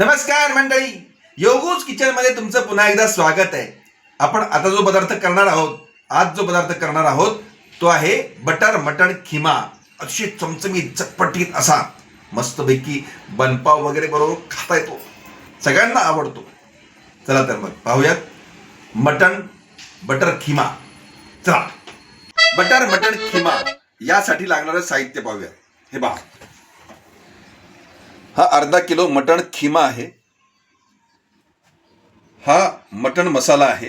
नमस्कार मंडळी. योगूज किचनमध्ये तुमचं पुन्हा एकदा स्वागत आहे. आपण आता जो पदार्थ करणार आहोत आज जो पदार्थ करणार आहोत तो आहे बटर मटण खिमा. अतिशय चमचमीत चटपटीत असा. मस्तपैकी बनपाव वगैरे बरोबर खाता येतो. सगळ्यांना आवडतो. चला तर मग पाहूयात. Mutton butter keema. चला. Butter mutton keema. यासाठी लागणारं साहित्य पाहूया हे पहा. हा अर्धा किलो मटण खिमा आहे. हा मटण मसाला आहे.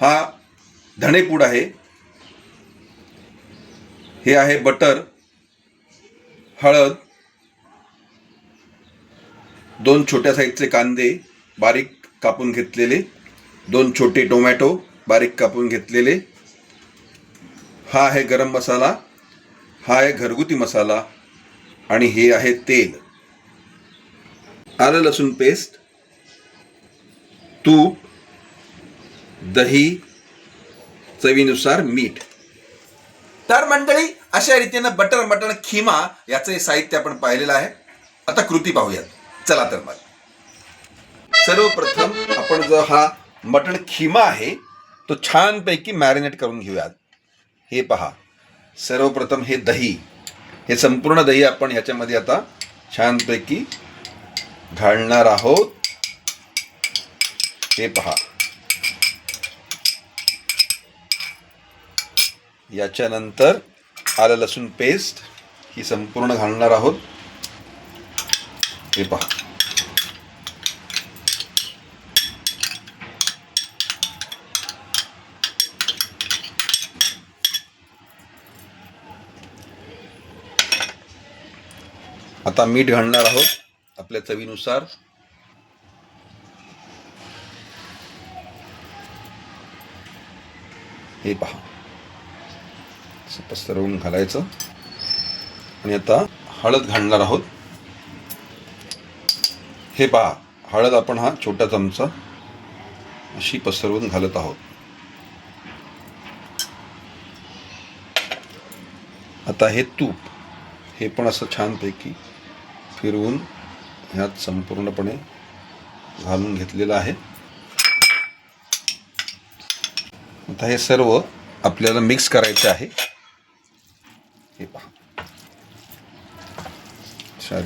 हा धणेपूड आहे. हे आहे बटर हळद दोन छोट्या साईजचे कांदे बारीक कापून घेतलेले दोन छोटे टोमॅटो बारीक कापून घेतलेले. हा आहे गरम मसाला हा आहे घरगुती मसाला. आणि हे आहे तेल. आलं लसूण पेस्ट तूप दही चवीनुसार मीठ. तर मंडळी अशा रीतीनं बटर मटण खिमा याचं साहित्य आपण पाहिलेलं आहे. आता कृती पाहूयात. चला तर मग. सर्वप्रथम आपण जो हा मटण खिमा आहे तो छानपैकी मॅरिनेट करून घेऊयात. हे पहा. सर्वप्रथम हे दही. हे संपूर्ण दही आपण ह्याच्यामध्ये आता छानपैकी घालणार आहोत. हे पहा. याच्यानंतर आलं लसूण पेस्ट ही संपूर्ण घालणार आहोत. हे पहा. आता मीठ घालणार आहोत आपल्या चवीनुसार. हे पहा. पसरवून घालायचं. आणि आता हळद घालणार आहोत. हे पहा हळद आपण हा छोटा चमचा अशी पसरवून घालत आहोत. आता हे तूप हे पण असं छानपैकी फिरवून ह्यात संपूर्णपणे घालून घेतलेलं आहे. आता हे सर्व आपल्याला मिक्स करायचे आहे. हे पहा. अशा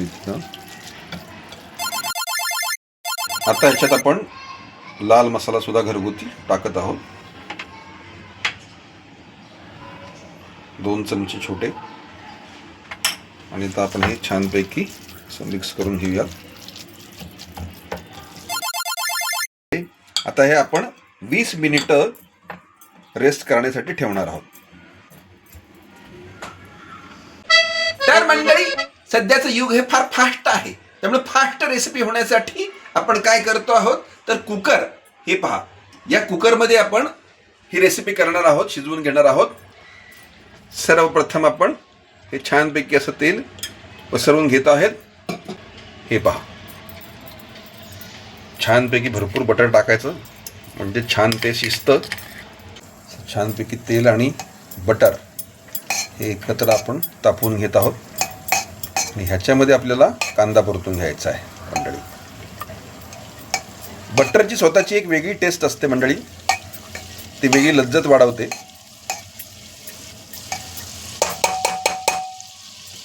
आता ह्याच्यात आपण लाल मसाला सुद्धा घरगुती टाकत आहोत. दोन चमचे छोटे. आणि आता आपण हे छानपैकी असं मिक्स करून घेऊया. आता हे आपण वीस मिनिटं रेस्ट करण्यासाठी ठेवणार आहोत. तर मंडळी सध्याचं युग हे फार फास्ट आहे. त्यामुळे फास्ट रेसिपी होण्यासाठी आपण काय करतो आहोत? तर कुकर हे पहा. या कुकरमध्ये आपण ही रेसिपी करणार आहोत शिजवून घेणार आहोत. सर्वप्रथम आपण हे छानपैकी असं तेल पसरवून घेत आहेत. हे पहा. छानपैकी भरपूर बटर टाकायचं. म्हणजे छान ते शिजतं. छानपैकी तेल आणि बटर हे एकत्र आपण तापवून घेत आहोत. आणि ह्याच्यामध्ये आपल्याला कांदा परतून घ्यायचा आहे मंडळी. बटरची स्वतःची एक वेगळी टेस्ट असते मंडळी. ती वेगळी लज्जत वाढवते.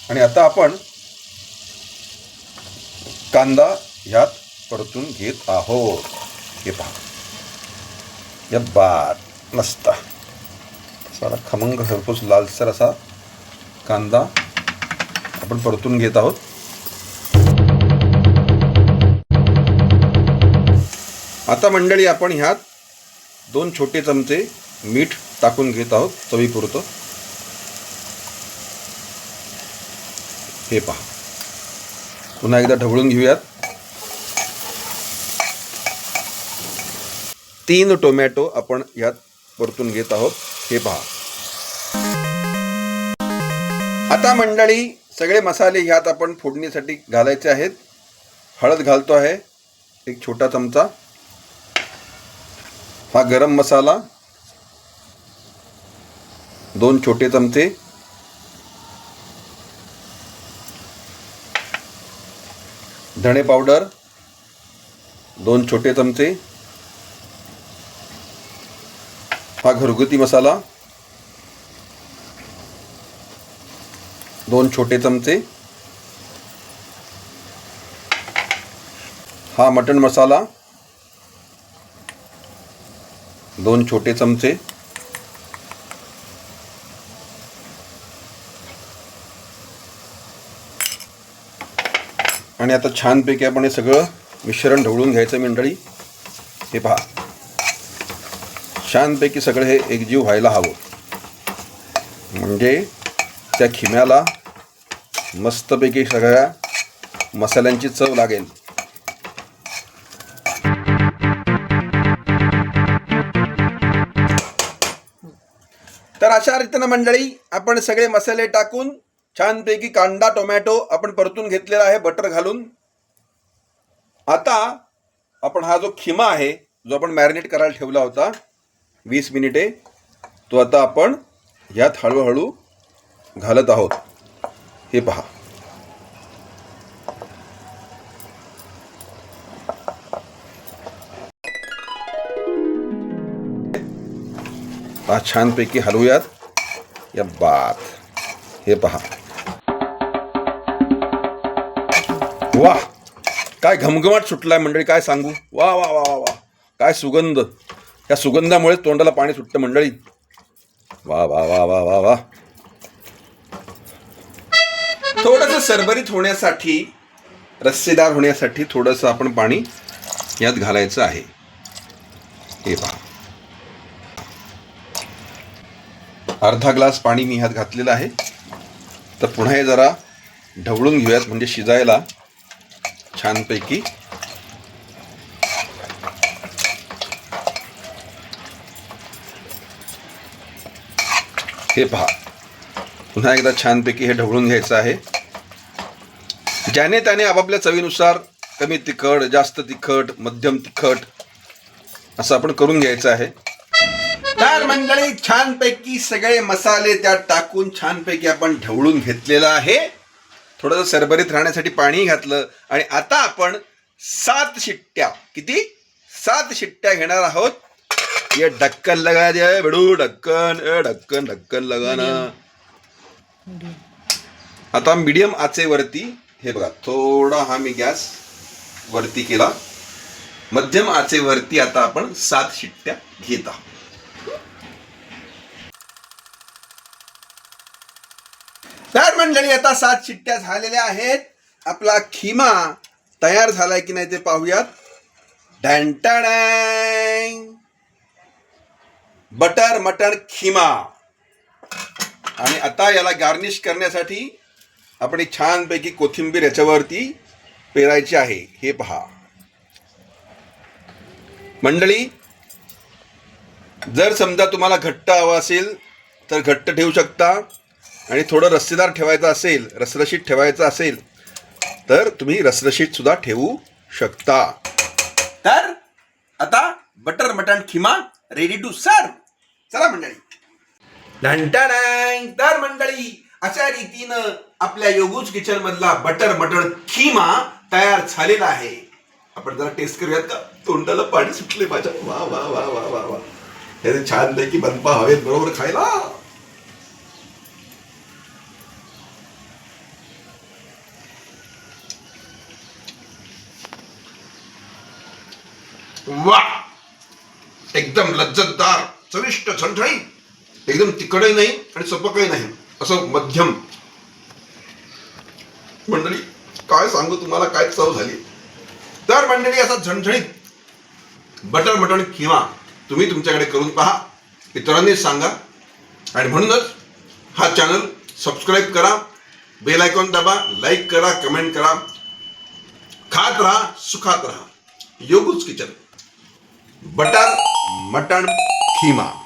आणि आता आपण कांदा ह्यात परतून घेत आहोत. हे पहा. या बात मस्त. सारा खमंग हरपूस लालसर असा कांदा आपण परतून घेत आहोत. आता मंडळी आपण ह्यात दोन छोटे चमचे मीठ टाकून घेत आहोत चवीपुरतं. हे पहा. पुन्हा एकदा ढवळून घेऊयात. तीन टोमॅटो आपण यात परतून घेत आहोत. हे पहा. आता मंडळी सगळे मसाले ह्यात आपण फोडणीसाठी घालायचे आहेत. हळद घालतो आहे. एक छोटा चमचा. हा गरम मसाला. दोन छोटे चमचे. धणे पावडर दोन छोटे चमचे हा घरगुती मसाला दोन छोटे चमचे हा मटण मसाला दोन छोटे चमचे आणि आता छानपैकी आपण हे सगळं मिश्रण ढवळून घ्यायचं मंडळी. हे पहा. छानपैकी सगळं हे एकजीव व्हायला हवं. म्हणजे त्या खिम्याला मस्तपैकी सगळ्या मसाल्यांची चव लागेल. तर अशा रीतीनं मंडळी आपण सगळे मसाले टाकून छानपैकी कांदा टोमॅटो आपण परतून घेतलेला आहे बटर घालून. आता आपण हा जो खिमा आहे जो आपण मॅरिनेट करायला ठेवला होता वीस मिनिटे तो आता आपण ह्यात हळूहळू घालत आहोत. हे पहा. हा छानपैकी हलवूयात. या बात हे पहा. वा काय घमघमाट सुटलाय मंडळी काय सांगू? वा वा वा वा वा. काय सुगंध. या सुगंधामुळे तोंडाला पाणी सुटतं मंडळी. वा वा वा वा वा वा. थोडस सरभरीत होण्यासाठी रस्सेदार होण्यासाठी थोडंसं आपण पाणी यात घालायचं आहे. हे पहा. अर्धा ग्लास पाणी मी ह्यात घातलेलं आहे. तर पुन्हा हे जरा ढवळून घेऊयात म्हणजे शिजायला. छानपैकी. हे पहा. पुन्हा एकदा छानपैकी हे ढवळून घ्यायचं आहे. ज्याने त्याने आपापल्या चवीनुसार कमी तिखट जास्त तिखट मध्यम तिखट असं आपण करून घ्यायचं आहे. तर मंडळी छानपैकी सगळे मसाले त्यात टाकून छानपैकी आपण ढवळून घेतलेलं आहे. थोडंसं सरभरीत राहण्यासाठी पाणी घातलं आणि आता आपण सात शिट्ट्या किती? सात शिट्ट्या घेणार आहोत. ये ढक्कन लगा दे बेडू ढक्कन ए ढक्कन ढक्कन लगाना. आता मीडियम आचेवरती हे बघा थोडा हा मी गॅस वरती केला. मध्यम आचेवरती आता आपण सात शिट्ट्या घेत आहोत. तर मंडळी आता सात शिट्ट्या झालेल्या आहेत. आपला खिमा तयार झालाय की नाही ते पाहूयात. डॅन्टाडॅंग बटर मटण खिमा. आणि आता याला गार्निश करण्यासाठी आपण एक छानपैकी कोथिंबीर याच्यावरती पेरायची आहे. हे पहा. मंडळी जर समजा तुम्हाला घट्ट हवा असेल तर घट्ट ठेवू शकता. आणि थोडं रस्सेदार ठेवायचं असेल रसरशीत ठेवायचं असेल तर तुम्ही रसरशीत सुद्धा ठेवू शकता. तर आता butter mutton keema ready to serve चला मंडळी. ढंटाडॅंग तर मंडळी अशा रीतीनं आपल्या योगूज किचन मधला बटर मटण खिमा तयार झालेला आहे. आपण जरा टेस्ट करूयात का? तोंडाला पाणी सुटले माझ्या. वा वा वा वा वा वा. हे छान की बनपा हवेत बरोबर खायला वा एकदम लज्जतदार चविष्ट झणझणीत एकदम तिखटही नाही आणि सपकही नाही. असं मध्यम. मंडळी काय सांगू तुम्हाला काय चव झाली? तर मंडळी असा झणझणीत बटर मटण किंवा तुम्ही तुमच्याकडे करून पहा. इतरांनी सांगा. आणि म्हणूनच हा चॅनल सबस्क्राईब करा. बेल आयकॉन दाबा लाईक करा कमेंट करा. खात राहा सुखात राहा. योगूच किचन बटर मटण खिमा.